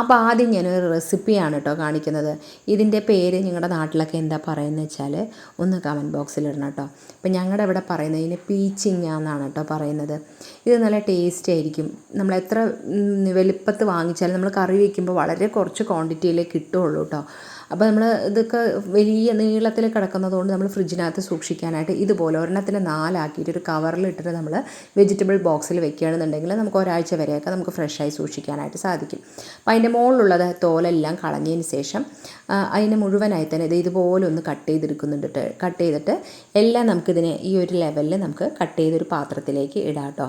അപ്പോൾ ആദ്യം ഞാനൊരു റെസിപ്പിയാണ് കേട്ടോ കാണിക്കുന്നത്. ഇതിന്റെ പേര് നിങ്ങളുടെ നാട്ടിലൊക്കെ എന്താ പറയുന്നത് വെച്ചാൽ ഒന്ന് കമന്റ് ബോക്സിൽ ഇടണം കേട്ടോ ഇപ്പം ഞങ്ങളുടെ ഇവിടെ പറയുന്നത് ഇതിന് പീച്ചിങ്ങ എന്നാണ് കേട്ടോ പറയുന്നത്. ഇത് നല്ല ടേസ്റ്റ് ആയിരിക്കും. നമ്മൾ എത്ര വലിപ്പത്ത് വാങ്ങിച്ചാലും നമ്മൾ കറി വയ്ക്കുമ്പോൾ വളരെ കുറച്ച് ക്വാണ്ടിറ്റിയിലേ കിട്ടുള്ളൂ കേട്ടോ അപ്പോൾ നമ്മൾ ഇതൊക്കെ വലിയ നീളത്തിൽ കിടക്കുന്നതുകൊണ്ട് നമ്മൾ ഫ്രിഡ്ജിനകത്ത് സൂക്ഷിക്കാനായിട്ട് ഇതുപോലെ ഒരെണ്ണത്തിന് നാലാക്കിയിട്ട് ഒരു കവറിൽ ഇട്ടിട്ട് നമ്മൾ വെജിറ്റബിൾ ബോക്സിൽ വെക്കുകയാണെന്നുണ്ടെങ്കിൽ നമുക്ക് ഒരാഴ്ച വരെയൊക്കെ നമുക്ക് ഫ്രഷായി സൂക്ഷിക്കാനായിട്ട് സാധിക്കും അപ്പോൾ അതിന്റെ മുകളിലുള്ളത് തോലെല്ലാം കളഞ്ഞതിന് ശേഷം അതിനെ മുഴുവനായി തന്നെ ഇത് ഇതുപോലെ ഒന്ന് കട്ട് ചെയ്തെടുക്കുന്നുണ്ട് ട്ടോ. കട്ട് ചെയ്തിട്ട് എല്ലാം നമുക്കിതിനെ ഈ ഒരു ലെവലിൽ നമുക്ക് കട്ട് ചെയ്തൊരു പാത്രത്തിലേക്ക് ഇടാം കേട്ടോ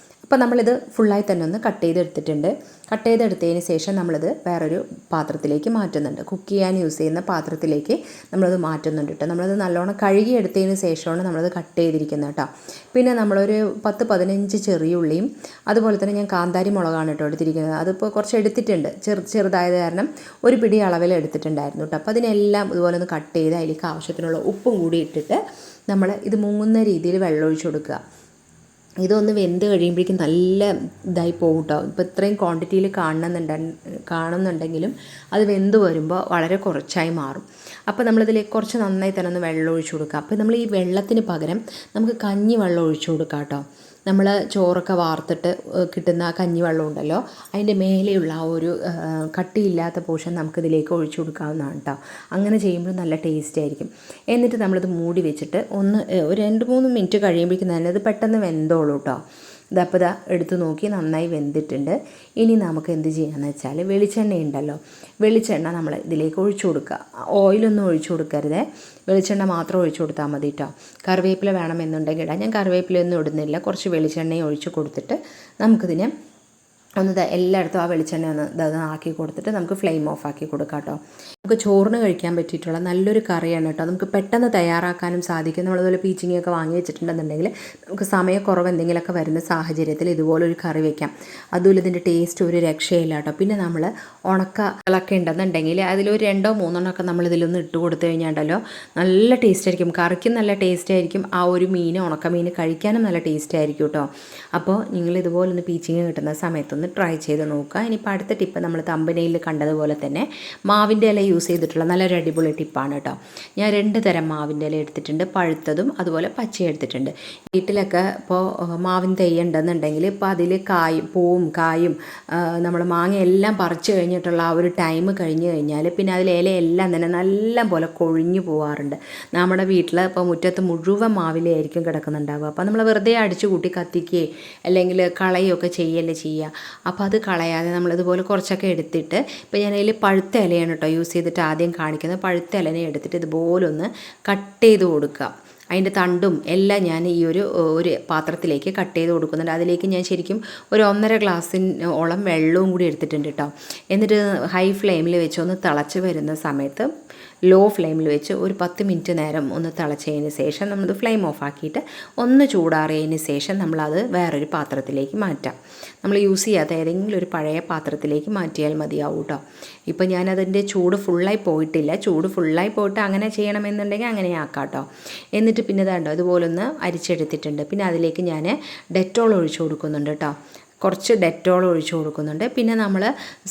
അപ്പോൾ നമ്മളിത് ഫുള്ളായി തന്നെ ഒന്ന് കട്ട് ചെയ്തെടുത്തിട്ടുണ്ട്. കട്ട് ചെയ്തെടുത്തതിന് ശേഷം നമ്മളിത് വേറൊരു പാത്രത്തിലേക്ക് മാറ്റുന്നുണ്ട്. കുക്ക് ചെയ്യാൻ യൂസ് ചെയ്യുന്ന പാത്രത്തിലേക്ക് നമ്മളത് മാറ്റുന്നുണ്ട് കേട്ടോ നമ്മളത് നല്ലോണം കഴുകിയെടുത്തതിന് ശേഷമാണ് നമ്മളത് കട്ട് ചെയ്തിരിക്കുന്നത് കേട്ടോ പിന്നെ നമ്മളൊരു പത്ത് പതിനഞ്ച് ചെറിയുള്ളിയും അതുപോലെ തന്നെ ഞാൻ കാന്താരി മുളകാണ് കേട്ടോ എടുത്തിരിക്കുന്നത്. അതിപ്പോൾ കുറച്ച് എടുത്തിട്ടുണ്ട്. ചെറു ചെറുതായത് കാരണം ഒരു പിടി അളവിൽ എടുത്തിട്ടുണ്ടായിരുന്നു കേട്ടോ അപ്പോൾ അതിനെല്ലാം ഇതുപോലെ ഒന്ന് കട്ട് ചെയ്ത് അതിലേക്ക് ആവശ്യത്തിനുള്ള ഉപ്പും കൂടി ഇട്ടിട്ട് നമ്മൾ ഇത് മുങ്ങുന്ന രീതിയിൽ വെള്ളം കൊടുക്കുക. ഇതൊന്ന് വെന്ത് കഴിയുമ്പോഴേക്കും നല്ല ഇതായി പോകും കേട്ടോ ഇപ്പോൾ ഇത്രയും ക്വാണ്ടിറ്റിയിൽ കാണുന്നുണ്ട കാണുന്നുണ്ടെങ്കിലും അത് വെന്ത് വരുമ്പോൾ വളരെ കുറച്ചായി മാറും. അപ്പോൾ നമ്മളിതിലേക്ക് കുറച്ച് നന്നായി തന്നെ ഒന്ന് വെള്ളം ഒഴിച്ചു കൊടുക്കുക അപ്പോൾ നമ്മൾ ഈ വെള്ളത്തിന് പകരം നമുക്ക് കഞ്ഞി വെള്ളം ഒഴിച്ചു കൊടുക്കാം കേട്ടോ നമ്മൾ ചോറൊക്കെ വാർത്തിട്ട് കിട്ടുന്ന കഞ്ഞി കഞ്ഞിവെള്ളം ഉണ്ടല്ലോ അതിന്റെ മേലെയുള്ള ആ ഒരു കട്ടിയില്ലാത്ത പോർഷൻ നമുക്കിതിലേക്ക് ഒഴിച്ചു കൊടുക്കാവുന്നതാണ് കേട്ടോ അങ്ങനെ ചെയ്യുമ്പോൾ നല്ല ടേസ്റ്റ് ആയിരിക്കും. എന്നിട്ട് നമ്മളിത് മൂടി വെച്ചിട്ട് ഒന്ന് ഒരു രണ്ട് മൂന്ന് മിനിറ്റ് കഴിയുമ്പോഴേക്കും തന്നെ അത് പെട്ടെന്ന് വെന്തോളൂ കേട്ടോ ഇതപ്പോൾ ഇതാ എടുത്ത് നോക്കി നന്നായി വെന്തിട്ടുണ്ട്. ഇനി നമുക്ക് എന്ത് ചെയ്യാന്ന് വെച്ചാൽ വെളിച്ചെണ്ണ ഉണ്ടല്ലോ. വെളിച്ചെണ്ണ നമ്മൾ ഇതിലേക്ക് ഒഴിച്ചു കൊടുക്കുക. ഓയിലൊന്നും ഒഴിച്ചു കൊടുക്കരുത്. വെളിച്ചെണ്ണ മാത്രം ഒഴിച്ചു കൊടുത്താൽ മതി കേട്ടോ കറിവേപ്പില വേണമെന്നുണ്ടെങ്കിൽ ഇടാം. ഞാൻ കറിവേപ്പിലയൊന്നും ഇടുന്നില്ല. കുറച്ച് വെളിച്ചെണ്ണയും ഒഴിച്ചു കൊടുത്തിട്ട് നമുക്കിതിനെ ഒന്ന് എല്ലായിടത്തും ആ വെളിച്ചെണ്ണ ഒന്ന് ഇതൊന്ന് ആക്കി കൊടുത്തിട്ട് നമുക്ക് ഫ്ലെയിം ഓഫ് ആക്കി കൊടുക്കാം കേട്ടോ. നമുക്ക് ചോറിന് കഴിക്കാൻ പറ്റിയിട്ടുള്ള നല്ലൊരു കറിയാണ് കേട്ടോ. നമുക്ക് പെട്ടെന്ന് തയ്യാറാക്കാനും സാധിക്കും. നമ്മളതുപോലെ പീച്ചിങ്ങയൊക്കെ വാങ്ങി വെച്ചിട്ടുണ്ടെന്നുണ്ടെങ്കിൽ നമുക്ക് സമയക്കുറവ് എന്തെങ്കിലുമൊക്കെ വരുന്ന സാഹചര്യത്തിൽ ഇതുപോലൊരു കറി വെക്കാം. അതുപോലെ ഇതിന്റെ ടേസ്റ്റ് ഒരു രക്ഷയില്ല കേട്ടോ. പിന്നെ നമ്മൾ ഉണക്കകളൊക്കെ ഉണ്ടെന്നുണ്ടെങ്കിൽ അതിലൊരു രണ്ടോ മൂന്നെണ്ണമൊക്കെ നമ്മൾ ഇതിലൊന്ന് ഇട്ട് കൊടുത്തു കഴിഞ്ഞാണ്ടല്ലോ നല്ല ടേസ്റ്റ് ആയിരിക്കും. കറിക്കും നല്ല ടേസ്റ്റ് ആയിരിക്കും. ആ ഒരു മീൻ ഉണക്കമീൻ കഴിക്കാനും നല്ല ടേസ്റ്റ് ആയിരിക്കും കേട്ടോ. അപ്പോൾ നിങ്ങൾ ഇതുപോലെ ഒന്ന് പീച്ചിങ് കിട്ടുന്ന സമയത്തൊന്ന് ട്രൈ ചെയ്ത് നോക്കുക. ഇനിയിപ്പോൾ അടുത്ത ടിപ്പ് നമ്മൾ തമ്പനയിൽ കണ്ടതുപോലെ തന്നെ മാവിന്റെ ഇല യൂസ് ചെയ്തിട്ടുള്ള നല്ലൊരു അടിപൊളി ടിപ്പാണ് കേട്ടോ ഞാൻ രണ്ട് തരം മാവിന്റെ ഇല എടുത്തിട്ടുണ്ട്. പഴുത്തതും അതുപോലെ പച്ച എടുത്തിട്ടുണ്ട്. വീട്ടിലൊക്കെ ഇപ്പോൾ മാവിൻ തൈ ഉണ്ടെന്നുണ്ടെങ്കിൽ ഇപ്പോൾ അതിൽ കായും പൂവും കായും നമ്മൾ മാങ്ങ എല്ലാം പറിച്ച് കഴിഞ്ഞിട്ടുള്ള ആ ഒരു ടൈം കഴിഞ്ഞ് കഴിഞ്ഞാൽ പിന്നെ അതിൽ ഇലയെല്ലാം തന്നെ നല്ല പോലെ കൊഴിഞ്ഞു പോവാറുണ്ട്. നമ്മുടെ വീട്ടിൽ ഇപ്പോൾ മുറ്റത്ത് മുഴുവൻ മാവിലയായിരിക്കും കിടക്കുന്നുണ്ടാവുക. അപ്പോൾ നമ്മൾ വെറുതെ അടിച്ചു കൂട്ടി കത്തിക്കുകയോ അല്ലെങ്കിൽ കളയുകയൊക്കെ ചെയ്യല്ലേ ചെയ്യുക അപ്പോൾ അത് കളയാതെ നമ്മളിതുപോലെ കുറച്ചൊക്കെ എടുത്തിട്ട് ഇപ്പോൾ ഞാൻ അതിൽ പഴുത്ത ഇലയാണ് കേട്ടോ യൂസ് ചെയ്തിട്ട് ആദ്യം കാണിക്കുന്നത്. പഴുത്ത ഇലനെ എടുത്തിട്ട് ഇതുപോലെ ഒന്ന് കട്ട് ചെയ്ത് കൊടുക്കുക. അതിന്റെ തണ്ടും എല്ലാം ഞാൻ ഈ ഒരു ഒരു പാത്രത്തിലേക്ക് കട്ട് ചെയ്ത് കൊടുക്കുന്നുണ്ട്. അതിലേക്ക് ഞാൻ ശരിക്കും ഒരു ഒന്നര ഗ്ലാസ്സിനോളം വെള്ളവും കൂടി എടുത്തിട്ടുണ്ട് കേട്ടോ. എന്നിട്ട് ഹൈ ഫ്ലെയിമിൽ വെച്ച് ഒന്ന് തിളച്ച് വരുന്ന സമയത്ത് ലോ ഫ്ലെയിമിൽ വെച്ച് ഒരു പത്ത് മിനിറ്റ് നേരം ഒന്ന് തിളച്ചതിന് ശേഷം നമ്മൾ ഫ്ലെയിം ഓഫ് ആക്കിയിട്ട് ഒന്ന് ചൂടാറിയതിന് ശേഷം നമ്മളത് വേറൊരു പാത്രത്തിലേക്ക് മാറ്റാം. നമ്മൾ യൂസ് ചെയ്യാത്ത ഏതെങ്കിലും ഒരു പഴയ പാത്രത്തിലേക്ക് മാറ്റിയാൽ മതിയാവും കേട്ടോ. ഇപ്പോൾ ഞാനതിന്റെ ചൂട് ഫുള്ളായി പോയിട്ടില്ല. ചൂട് ഫുള്ളായി പോയിട്ട് അങ്ങനെ ചെയ്യണമെന്നുണ്ടെങ്കിൽ അങ്ങനെ ആക്കാം കേട്ടോ. എന്നിട്ട് പിന്നെ ഇതാണ്ടോ ഇതുപോലൊന്ന് അരിച്ചെടുത്തിട്ടുണ്ട്. പിന്നെ അതിലേക്ക് ഞാൻ ഡെറ്റോൾ ഒഴിച്ചു കൊടുക്കുന്നുണ്ട് കേട്ടോ. കുറച്ച് ഡെറ്റോൾ ഒഴിച്ചു കൊടുക്കുന്നുണ്ട്. പിന്നെ നമ്മൾ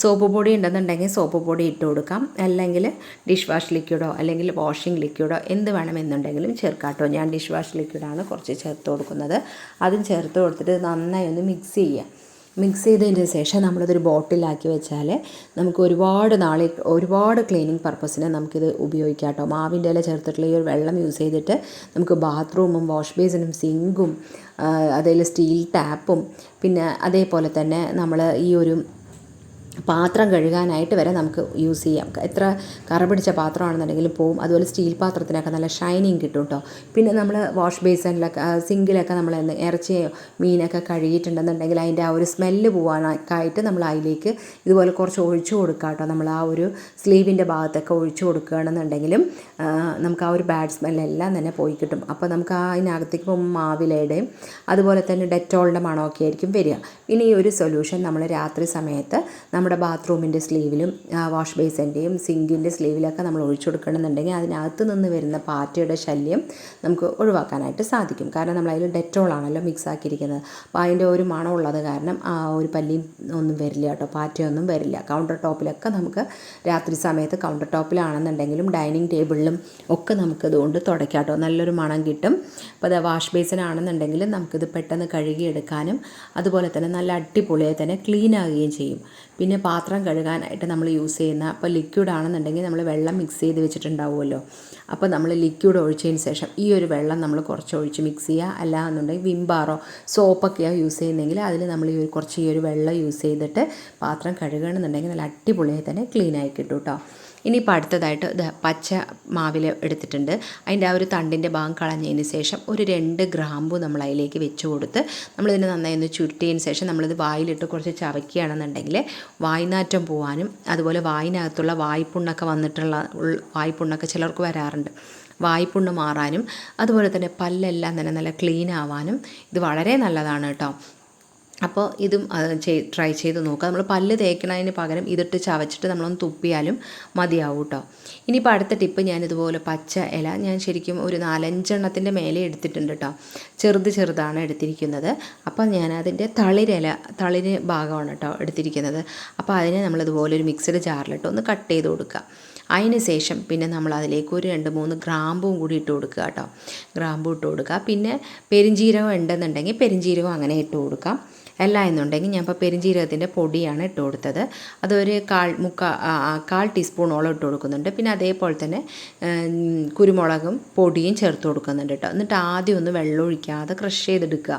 സോപ്പ് പൊടി ഉണ്ടെന്നുണ്ടെങ്കിൽ സോപ്പ് പൊടി ഇട്ട് കൊടുക്കാം. അല്ലെങ്കിൽ ഡിഷ് വാഷ് ലിക്വിഡോ അല്ലെങ്കിൽ വാഷിംഗ് ലിക്വിഡോ എന്ത് വേണമെന്നുണ്ടെങ്കിലും ചേർക്കാട്ടോ കേട്ടോ. ഞാൻ ഡിഷ് വാഷ് ലിക്വിഡാണ് കുറച്ച് ചേർത്ത് കൊടുക്കുന്നത്. അതും ചേർത്ത് കൊടുത്തിട്ട് നന്നായി ഒന്ന് മിക്സ് ചെയ്യുക. മിക്സ് ചെയ്തതിന് ശേഷം നമ്മളതൊരു ബോട്ടിലാക്കി വെച്ചാൽ നമുക്ക് ഒരുപാട് നാളെ ഒരുപാട് ക്ലീനിങ് പർപ്പസിന് നമുക്കിത് ഉപയോഗിക്കാം കേട്ടോ മാവിന്റെ ഇല ചേർത്തിട്ടുള്ള ഈ ഒരു വെള്ളം യൂസ് ചെയ്തിട്ട് നമുക്ക് ബാത്റൂമും വാഷ് ബേസിനും സിങ്കും അതേപോലെ സ്റ്റീൽ ടാപ്പും പിന്നെ അതേപോലെ തന്നെ നമ്മൾ ഈ ഒരു പാത്രം കഴുകാനായിട്ട് വരെ നമുക്ക് യൂസ് ചെയ്യാം. എത്ര കറ പിടിച്ച പാത്രമാണെന്നുണ്ടെങ്കിലും പോവും. അതുപോലെ സ്റ്റീൽ പാത്രത്തിനൊക്കെ നല്ല ഷൈനിങ് കിട്ടും കേട്ടോ പിന്നെ നമ്മൾ വാഷ് ബേസിനിലൊക്കെ സിങ്കിലൊക്കെ നമ്മൾ ഇറച്ചിയോ മീനൊക്കെ കഴുകിയിട്ടുണ്ടെന്നുണ്ടെങ്കിൽ അതിന്റെ ആ ഒരു സ്മെല്ല് പോകാനൊക്കെയായിട്ട് നമ്മൾ അതിലേക്ക് ഇതുപോലെ കുറച്ച് ഒഴിച്ചു കൊടുക്കുക കേട്ടോ നമ്മൾ ആ ഒരു സ്ലീവിന്റെ ഭാഗത്തൊക്കെ ഒഴിച്ചു കൊടുക്കുകയാണെന്നുണ്ടെങ്കിലും നമുക്ക് ആ ഒരു ബാഡ് സ്മെല്ലെല്ലാം തന്നെ പോയി കിട്ടും. അപ്പോൾ നമുക്ക് ആ അതിനകത്തേക്ക് പോകുമ്പോൾ മാവിലയുടെയും അതുപോലെ തന്നെ ഡെറ്റോളിന്റെ മണമൊക്കെ ആയിരിക്കും വരിക. ഇനി ഈ ഒരു സൊല്യൂഷൻ നമ്മൾ രാത്രി സമയത്ത് നമ്മുടെ ബാത്റൂമിന്റെ സ്ലീവിലും വാഷ് ബേസിന്റെയും സിങ്കിന്റെ സ്ലീവിലൊക്കെ നമ്മൾ ഒഴിച്ചു കൊടുക്കണമെന്നുണ്ടെങ്കിൽ അതിനകത്ത് നിന്ന് വരുന്ന പാറ്റയുടെ ശല്യം നമുക്ക് ഒഴിവാക്കാനായിട്ട് സാധിക്കും. കാരണം നമ്മൾ അതിൽ ഡെറ്റോളാണല്ലോ മിക്സ് ആക്കിയിരിക്കുന്നത്. അപ്പോൾ അതിന്റെ ഒരു മണമുള്ളത് കാരണം ആ ഒരു പല്ലിയും ഒന്നും വരില്ല കേട്ടോ പാറ്റയൊന്നും വരില്ല. കൗണ്ടർ ടോപ്പിലൊക്കെ നമുക്ക് രാത്രി സമയത്ത് കൗണ്ടർ ടോപ്പിലാണെന്നുണ്ടെങ്കിലും ഡൈനിങ് ടേബിളിലും ഒക്കെ നമുക്ക് ഇതുകൊണ്ട് തുടയ്ക്കാം കേട്ടോ. നല്ലൊരു മണം കിട്ടും. അപ്പോൾ അത് വാഷ് ബേസിനാണെന്നുണ്ടെങ്കിൽ നമുക്കിത് പെട്ടെന്ന് കഴുകിയെടുക്കാനും അതുപോലെ തന്നെ നല്ല അടിപൊളിയായി തന്നെ ക്ലീൻ ആകുകയും ചെയ്യും. പിന്നെ പാത്രം കഴുകാനായിട്ട് നമ്മൾ യൂസ് ചെയ്യുന്ന അപ്പോൾ ലിക്വിഡ് ആണെന്നുണ്ടെങ്കിൽ നമ്മൾ വെള്ളം മിക്സ് ചെയ്ത് വെച്ചിട്ടുണ്ടാവുമല്ലോ. അപ്പോൾ നമ്മൾ ലിക്വിഡ് ഒഴിച്ചതിന് ശേഷം ഈ ഒരു വെള്ളം നമ്മൾ കുറച്ച് ഒഴിച്ച് മിക്സ് ചെയ്യുക. അല്ല എന്നുണ്ടെങ്കിൽ വിംബാറോ സോപ്പൊക്കെയാണ് യൂസ് ചെയ്യുന്നതെങ്കിൽ അതിൽ നമ്മൾ ഈ ഒരു കുറച്ച് ഈ ഒരു വെള്ളം യൂസ് ചെയ്തിട്ട് പാത്രം കഴുകണമെന്നുണ്ടെങ്കിൽ നല്ല അടിപൊളിയായി തന്നെ ക്ലീൻ ആയി കിട്ടും കേട്ടോ ഇനിയിപ്പോൾ അടുത്തതായിട്ട് ഇത് പച്ച മാവിൽ എടുത്തിട്ടുണ്ട്. അതിന്റെ ആ ഒരു തണ്ടിന്റെ ഭാഗം കളഞ്ഞതിന് ശേഷം ഒരു രണ്ട് ഗ്രാമ്പു നമ്മൾ അതിലേക്ക് വെച്ച് കൊടുത്ത് നമ്മളിതിനെ നന്നായി ഒന്ന് ചുരുട്ടിയതിന് ശേഷം നമ്മളിത് വായിലിട്ട് കുറച്ച് ചവയ്ക്കുകയാണെന്നുണ്ടെങ്കിൽ വായ്നാറ്റം പോകാനും അതുപോലെ വായിനകത്തുള്ള വായ്പുണ്ണൊക്കെ വന്നിട്ടുള്ള വായ്പുണ്ണൊക്കെ ചിലർക്ക് വരാറുണ്ട്. വായ്പുണ്ണ് മാറാനും അതുപോലെ തന്നെ പല്ലെല്ലാം തന്നെ നല്ല ക്ലീൻ ആവാനും ഇത് വളരെ നല്ലതാണ് കേട്ടോ. അപ്പോൾ ഇതും ട്രൈ ചെയ്ത് നോക്കുക. നമ്മൾ പല്ല് തേക്കണതിന് പകരം ഇതിട്ട് ചവച്ചിട്ട് നമ്മളൊന്ന് തുപ്പിയാലും മതിയാവും കേട്ടോ. ഇനിയിപ്പോൾ അടുത്ത ടിപ്പ് ഞാൻ ഇതുപോലെ പച്ച ഇല ഞാൻ ശരിക്കും ഒരു നാലഞ്ചെണ്ണത്തിന്റെ മേലെ എടുത്തിട്ടുണ്ട് കേട്ടോ. ചെറുത് ചെറുതാണ് എടുത്തിരിക്കുന്നത്. അപ്പോൾ ഞാൻ അതിന്റെ തളിരില തളിര് ഭാഗമാണ് കേട്ടോ എടുത്തിരിക്കുന്നത്. അപ്പോൾ അതിനെ നമ്മളിതുപോലെ ഒരു മിക്സഡ് ജാറിലിട്ട് ഒന്ന് കട്ട് ചെയ്ത് കൊടുക്കുക. അതിന് ശേഷം പിന്നെ നമ്മൾ അതിലേക്ക് ഒരു രണ്ട് മൂന്ന് ഗ്രാമ്പും കൂടി ഇട്ട് കൊടുക്കുക കേട്ടോ. ഗ്രാമ്പും ഇട്ട് കൊടുക്കുക. പിന്നെ പെരിഞ്ജീരകം ഉണ്ടെന്നുണ്ടെങ്കിൽ പെരിഞ്ജീരകം അങ്ങനെ ഇട്ട് കൊടുക്കാം. അല്ല എന്നുണ്ടെങ്കിൽ ഞാൻ ഇപ്പോൾ പെരിഞ്ജീരകത്തിന്റെ പൊടിയാണ് ഇട്ട് കൊടുത്തത്. അതൊരു കാൽ മുക്കാ കാൽ ടീസ്പൂണോളം ഇട്ട് കൊടുക്കുന്നുണ്ട്. പിന്നെ അതേപോലെ തന്നെ കുരുമുളകും പൊടിയും ചേർത്ത് കൊടുക്കുന്നുണ്ട് കേട്ടോ. എന്നിട്ട് ആദ്യം ഒന്ന് വെള്ളം ഒഴിക്കാതെ ക്രഷ് ചെയ്തെടുക്കുക.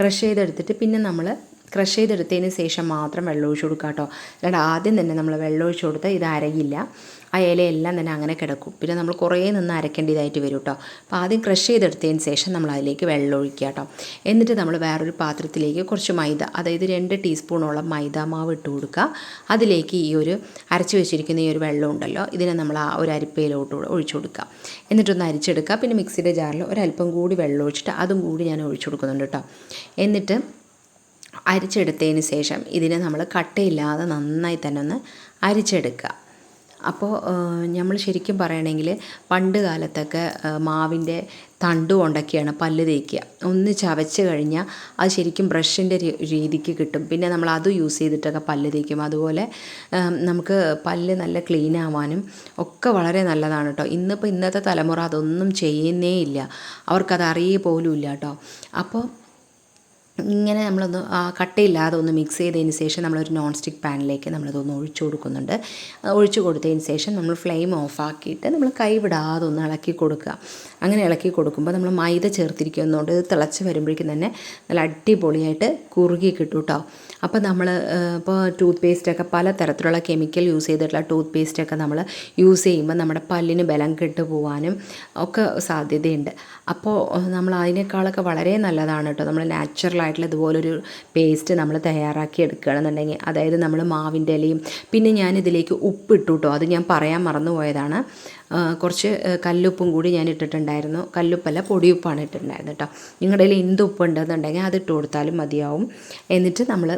ക്രഷ് ചെയ്തെടുത്തിട്ട് പിന്നെ നമ്മൾ ക്രഷ് ചെയ്തെടുത്തതിന് ശേഷം മാത്രം വെള്ളം ഒഴിച്ച് കൊടുക്കുക കേട്ടോ അല്ലാണ്ട് ആദ്യം തന്നെ നമ്മൾ വെള്ളം ഒഴിച്ച് കൊടുത്താൽ ഇത് അരയില്ല. ആ ഇലയെല്ലാം തന്നെ അങ്ങനെ കിടക്കും. പിന്നെ നമ്മൾ കുറേ നിന്ന് അരക്കേണ്ടതായിട്ട് വരും കേട്ടോ അപ്പോൾ ആദ്യം ക്രഷ് ചെയ്തെടുത്തതിന് ശേഷം നമ്മൾ അതിലേക്ക് വെള്ളം ഒഴിക്കുക കേട്ടോ എന്നിട്ട് നമ്മൾ വേറൊരു പാത്രത്തിലേക്ക് കുറച്ച് മൈദ അതായത് രണ്ട് ടീസ്പൂണോളം മൈദ മാവ് ഇട്ട് കൊടുക്കുക. അതിലേക്ക് ഈ ഒരു അരച്ച് വെച്ചിരിക്കുന്ന ഈ ഒരു വെള്ളം ഉണ്ടല്ലോ ഇതിനെ നമ്മൾ ആ ഒരു അരിപ്പയിലോട്ട് ഒഴിച്ചു കൊടുക്കുക. എന്നിട്ടൊന്ന് അരിച്ചെടുക്കുക. പിന്നെ മിക്സിയുടെ ജാറിൽ ഒരല്പം കൂടി വെള്ളം ഒഴിച്ചിട്ട് അതും കൂടി ഞാൻ ഒഴിച്ചു കൊടുക്കുന്നുണ്ട് കേട്ടോ എന്നിട്ട് അരിച്ചെടുത്തതിന് ശേഷം ഇതിനെ നമ്മൾ കട്ടയില്ലാതെ നന്നായി തന്നെ ഒന്ന് അരിച്ചെടുക്കുക. അപ്പോൾ നമ്മൾ ശരിക്കും പറയണമെങ്കിൽ പണ്ട് കാലത്തൊക്കെ മാവിന്റെ തണ്ട് കൊണ്ടൊക്കെയാണ് പല്ല് തേക്കുക. ഒന്ന് ചവച്ച് കഴിഞ്ഞാൽ അത് ശരിക്കും ബ്രഷിന്റെ രീതിക്ക് കിട്ടും. പിന്നെ നമ്മൾ അത് യൂസ് ചെയ്തിട്ടൊക്കെ പല്ല് തേക്കും. അതുപോലെ നമുക്ക് പല്ല് നല്ല ക്ലീൻ ആവാനും ഒക്കെ വളരെ നല്ലതാണ് കേട്ടോ. ഇന്നിപ്പോൾ ഇന്നത്തെ തലമുറ അതൊന്നും ചെയ്യുന്നേ ഇല്ല. അവർക്കത് അറിയേ പോലും ഇല്ല കേട്ടോ. അപ്പോൾ ഇങ്ങനെ നമ്മളൊന്ന് കട്ടയില്ലാതെ ഒന്ന് മിക്സ് ചെയ്തതിന് ശേഷം നമ്മളൊരു നോൺ സ്റ്റിക്ക് പാനിലേക്ക് നമ്മളതൊന്ന് ഒഴിച്ചു കൊടുക്കുന്നുണ്ട്. ഒഴിച്ചു കൊടുത്തതിന് ശേഷം നമ്മൾ ഫ്ലെയിം ഓഫാക്കിയിട്ട് നമ്മൾ കൈ വിടാതെ ഒന്ന് ഇളക്കി കൊടുക്കുക. അങ്ങനെ ഇളക്കി കൊടുക്കുമ്പോൾ നമ്മൾ മൈദ ചേർത്തിരിക്കുന്നതുകൊണ്ട് ഇത് തിളച്ച് വരുമ്പോഴേക്കും തന്നെ നല്ല അടിപൊളിയായിട്ട് കുറുകി കിട്ടും കേട്ടോ. അപ്പോൾ നമ്മൾ ഇപ്പോൾ ടൂത്ത് പേസ്റ്റൊക്കെ പല തരത്തിലുള്ള കെമിക്കൽ യൂസ് ചെയ്തിട്ടുള്ള ടൂത്ത് പേസ്റ്റൊക്കെ നമ്മൾ യൂസ് ചെയ്യുമ്പോൾ നമ്മുടെ പല്ലിന് ബലം കെട്ട് പോകാനും ഒക്കെ സാധ്യതയുണ്ട്. അപ്പോൾ നമ്മൾ അതിനേക്കാളൊക്കെ വളരെ നല്ലതാണ് കേട്ടോ. നമ്മൾ നാച്ചുറൽ ആയിട്ടുള്ള ഇതുപോലൊരു പേസ്റ്റ് നമ്മൾ തയ്യാറാക്കി എടുക്കുകയാണെന്നുണ്ടെങ്കിൽ അതായത് നമ്മൾ മാവിന്റെ ഇലയും പിന്നെ ഞാൻ ഇതിലേക്ക് ഉപ്പ് ഇട്ടു കേട്ടോ അത് ഞാൻ പറയാൻ മറന്നുപോയതാണ്. പോയതാണ് കുറച്ച് കല്ലുപ്പും കൂടി ഞാൻ ഇട്ടിട്ടുണ്ടായിരുന്നു. കല്ലുപ്പല്ല പൊടിയുപ്പാണ് ഇട്ടിട്ടുണ്ടായിരുന്നത് കേട്ടോ നിങ്ങളുടെ ഉപ്പ് ഉണ്ടെന്നുണ്ടെങ്കിൽ അത് ഇട്ട് കൊടുത്താലും മതിയാവും. എന്നിട്ട് നമ്മൾ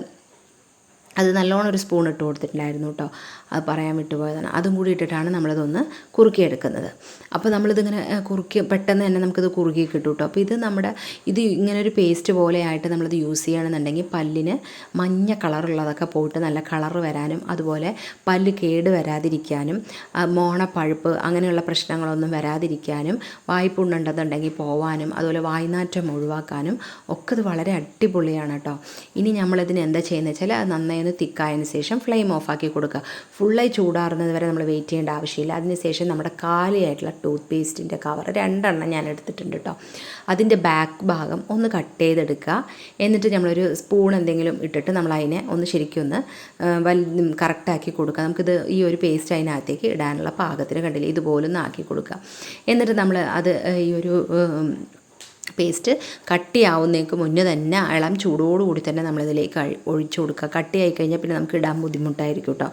അത് നല്ലോണം ഒരു സ്പൂൺ ഇട്ട് കൊടുത്തിട്ടുണ്ടായിരുന്നു കേട്ടോ അത് പറയാൻ വിട്ടുപോയതാണ്. അതും കൂടി ഇട്ടിട്ടാണ് നമ്മളതൊന്ന് കുറുക്കിയെടുക്കുന്നത്. അപ്പോൾ നമ്മളിതിങ്ങനെ കുറുക്കി പെട്ടെന്ന് തന്നെ നമുക്കിത് കുറുകി കിട്ടും കേട്ടോ അപ്പോൾ ഇത് നമ്മുടെ ഇത് ഇങ്ങനെ ഒരു പേസ്റ്റ് പോലെയായിട്ട് നമ്മളിത് യൂസ് ചെയ്യുകയാണെന്നുണ്ടെങ്കിൽ പല്ലിന് മഞ്ഞ കളറുള്ളതൊക്കെ പോയിട്ട് നല്ല കളർ വരാനും അതുപോലെ പല്ല് കേട് വരാതിരിക്കാനും ആ, മോണപ്പഴുപ്പ് അങ്ങനെയുള്ള പ്രശ്നങ്ങളൊന്നും വരാതിരിക്കാനും വായ്പുണ്ണുണ്ടെന്നുണ്ടെങ്കിൽ പോവാനും അതുപോലെ വായ്നാറ്റം ഒഴിവാക്കാനും ഒക്കെ ഇത് വളരെ അടിപൊളിയാണ് കേട്ടോ ഇനി നമ്മളിതിന് എന്താ ചെയ്യുന്നത് വെച്ചാൽ അത് നന്നായി ഒന്ന് തിക്കായതിനു ശേഷം ഫ്ലെയിം ഓഫാക്കി കൊടുക്കുക. ഫുള്ളായി ചൂടാറുന്നത് വരെ നമ്മൾ വെയിറ്റ് ചെയ്യേണ്ട ആവശ്യമില്ല. അതിനുശേഷം നമ്മുടെ കാലിയായിട്ടുള്ള ടൂത്ത് പേസ്റ്റിന്റെ കവർ രണ്ടെണ്ണം ഞാൻ എടുത്തിട്ടുണ്ട് കേട്ടോ അതിന്റെ ബാക്ക് ഭാഗം ഒന്ന് കട്ട് ചെയ്തെടുക്കുക. എന്നിട്ട് നമ്മളൊരു സ്പൂൺ എന്തെങ്കിലും ഇട്ടിട്ട് നമ്മൾ അതിനെ ഒന്ന് ശരിക്കും ഒന്ന് വലിയ കറക്റ്റാക്കി കൊടുക്കുക. നമുക്കിത് ഈ ഒരു പേസ്റ്റ് അതിനകത്തേക്ക് ഇടാനുള്ള പാകത്തിന് കണ്ടില്ല? ഇതുപോലൊന്ന് ആക്കി കൊടുക്കുക. എന്നിട്ട് നമ്മൾ അത് ഈ ഒരു പേസ്റ്റ് കട്ടിയാവുന്നതിന് മുന്നേ തന്നെ ഇളം ചൂടോടുകൂടി തന്നെ നമ്മളിതിലേക്ക് ഒഴിച്ചു കൊടുക്കുക. കട്ടിയായി കഴിഞ്ഞാൽ പിന്നെ നമുക്ക് ഇടാൻ ബുദ്ധിമുട്ടായിരിക്കും കേട്ടോ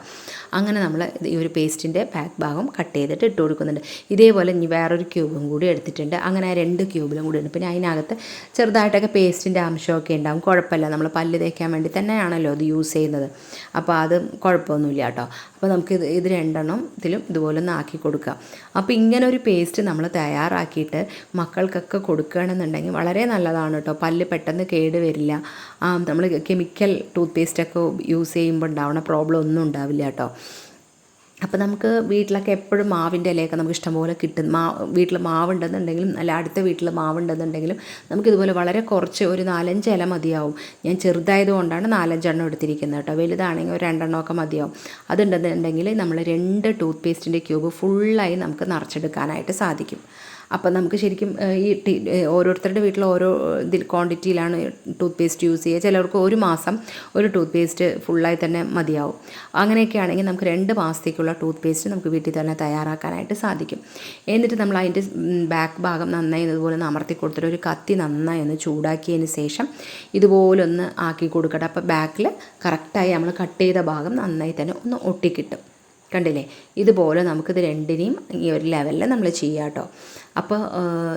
അങ്ങനെ നമ്മൾ ഈ ഒരു പേസ്റ്റിന്റെ പാക്ക് ഭാഗം കട്ട് ചെയ്തിട്ട് ഇട്ട് കൊടുക്കുന്നുണ്ട്. ഇതേപോലെ ഇനി വേറൊരു ക്യൂബും കൂടി എടുത്തിട്ടുണ്ട്. അങ്ങനെ രണ്ട് ക്യൂബിലും കൂടി ഉണ്ട്. പിന്നെ അതിനകത്ത് ചെറുതായിട്ടൊക്കെ പേസ്റ്റിന്റെ അംശമൊക്കെ ഉണ്ടാകും കുഴപ്പമില്ല. നമ്മൾ പല്ല് തേക്കാൻ വേണ്ടി തന്നെയാണല്ലോ അത് യൂസ് ചെയ്യുന്നത്. അപ്പോൾ അത് കുഴപ്പമൊന്നുമില്ല കേട്ടോ അപ്പോൾ നമുക്ക് ഇത് ഇത് രണ്ടെണ്ണം ഇതിലും ഇതുപോലെ ഒന്ന് ആക്കി കൊടുക്കുക അപ്പോൾ ഇങ്ങനെ ഒരു പേസ്റ്റ് നമ്മൾ തയ്യാറാക്കിയിട്ട് മക്കൾക്കൊക്കെ കൊടുക്കുകയാണെന്നുണ്ടെങ്കിൽ വളരെ നല്ലതാണ് കേട്ടോ. പല്ല് പെട്ടെന്ന് കേട് വരില്ല. നമ്മൾ കെമിക്കൽ ടൂത്ത് പേസ്റ്റൊക്കെ യൂസ് ചെയ്യുമ്പോൾ ഉണ്ടാവുന്ന പ്രോബ്ലം ഒന്നും ഉണ്ടാവില്ല കേട്ടോ. അപ്പോൾ നമുക്ക് വീട്ടിലൊക്കെ എപ്പോഴും മാവിന്റെ ഇലയൊക്കെ നമുക്ക് ഇഷ്ടംപോലെ കിട്ടും. മാ വീട്ടിൽ മാവുണ്ടെന്നുണ്ടെങ്കിലും അല്ല അടുത്ത വീട്ടിൽ മാവുണ്ടെന്നുണ്ടെങ്കിലും നമുക്കിതുപോലെ വളരെ കുറച്ച് ഒരു നാലഞ്ച് ഇല മതിയാവും. ഞാൻ ചെറുതായത് കൊണ്ടാണ് നാലഞ്ചെണ്ണം എടുത്തിരിക്കുന്നത് കേട്ടോ. വലുതാണെങ്കിൽ ഒരു രണ്ടെണ്ണമൊക്കെ മതിയാവും. അതുണ്ടെന്നുണ്ടെങ്കിൽ നമ്മൾ രണ്ട് ടൂത്ത് പേസ്റ്റിന്റെ ക്യൂബ് ഫുള്ളായി നമുക്ക് നിറച്ചെടുക്കാനായിട്ട് സാധിക്കും. അപ്പോൾ നമുക്ക് ശരിക്കും ഈ ഓരോരുത്തരുടെ വീട്ടിൽ ഓരോ ഇതിൽ ക്വാണ്ടിറ്റിയിലാണ് ടൂത്ത് പേസ്റ്റ് യൂസ് ചെയ്യുക. ചിലർക്ക് ഒരു മാസം ഒരു ടൂത്ത് പേസ്റ്റ് ഫുള്ളായി തന്നെ മതിയാവും. അങ്ങനെയൊക്കെ ആണെങ്കിൽ നമുക്ക് രണ്ട് മാസത്തേക്കുള്ള ടൂത്ത് പേസ്റ്റ് നമുക്ക് വീട്ടിൽ തന്നെ തയ്യാറാക്കാനായിട്ട് സാധിക്കും. എന്നിട്ട് നമ്മൾ അതിന്റെ ബാക്ക് ഭാഗം നന്നായി ഇതുപോലെ അമർത്തി കൊടുത്തിട്ട് ഒരു കത്തി നന്നായി ഒന്ന് ചൂടാക്കിയതിന് ശേഷം ഇതുപോലെ ഒന്ന് ആക്കി കൊടുക്കട്ടെ. അപ്പോൾ ബാക്കിൽ കറക്റ്റായി നമ്മൾ കട്ട് ചെയ്ത ഭാഗം നന്നായി തന്നെ ഒന്ന് ഒട്ടിക്കിട്ടും. കണ്ടില്ലേ? ഇതുപോലെ നമുക്കിത് രണ്ടിനെയും ഈ ഒരു ലെവലിൽ നമ്മൾ ചെയ്യാം കേട്ടോ അപ്പോൾ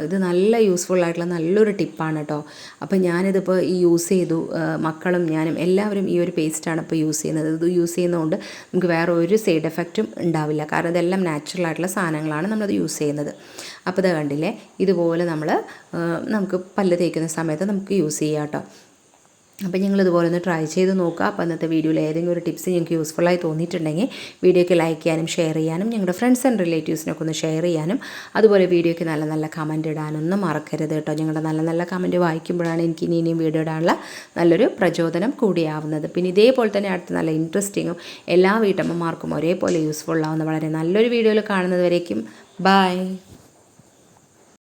ഇത് നല്ല യൂസ്ഫുൾ ആയിട്ടുള്ള നല്ലൊരു ടിപ്പാണ് കേട്ടോ അപ്പോൾ ഞാനിതിപ്പോൾ ഈ യൂസ് ചെയ്തു മക്കളും ഞാനും എല്ലാവരും ഈ ഒരു പേസ്റ്റാണ് ഇപ്പോൾ യൂസ് ചെയ്യുന്നത്. ഇത് യൂസ് ചെയ്യുന്നതുകൊണ്ട് നമുക്ക് വേറെ ഒരു സൈഡ് എഫക്റ്റും ഉണ്ടാവില്ല. കാരണം ഇതെല്ലാം നാച്ചുറൽ ആയിട്ടുള്ള സാധനങ്ങളാണ് നമ്മളത് യൂസ് ചെയ്യുന്നത്. അപ്പോൾ ഇത് കണ്ടില്ലേ? ഇതുപോലെ നമ്മൾ നമുക്ക് പല്ല് തേക്കുന്ന സമയത്ത് നമുക്ക് യൂസ് ചെയ്യാം കേട്ടോ അപ്പോൾ ഞങ്ങൾ ഇതുപോലെ ഒന്ന് ട്രൈ ചെയ്ത് നോക്കുക. അപ്പോൾ ഇന്നത്തെ വീഡിയോയിൽ ഏതെങ്കിലും ഒരു ടിപ്സ് ഞങ്ങൾക്ക് യൂസ്ഫുള്ളായി തോന്നിയിട്ടുണ്ടെങ്കിൽ വീഡിയോയ്ക്ക് ലൈക്ക് ചെയ്യാനും ഷെയർ ചെയ്യാനും ഞങ്ങളുടെ ഫ്രണ്ട്സ് ആൻഡ് റിലേറ്റീവ്സിനൊക്കെ ഒന്ന് ഷെയർ ചെയ്യാനും. അതുപോലെ വീഡിയോയ്ക്ക് നല്ല നല്ല കമന്റ് ഇടാനൊന്നും മറക്കരുത് കേട്ടോ. ഞങ്ങളുടെ നല്ല നല്ല കമന്റ് വായിക്കുമ്പോഴാണ് എനിക്ക് ഇനി ഇനിയും വീഡിയോ ഇടാനുള്ള നല്ലൊരു പ്രചോദനം കൂടിയാവുന്നത്. പിന്നെ ഇതേപോലെ തന്നെ അടുത്ത നല്ല ഇൻട്രസ്റ്റിങ്ങും എല്ലാ വീട്ടമ്മമാർക്കും ഒരേപോലെ യൂസ്ഫുള്ളാവുന്ന വളരെ നല്ലൊരു വീഡിയോയിൽ കാണുന്നത് വരേക്കും. ബൈ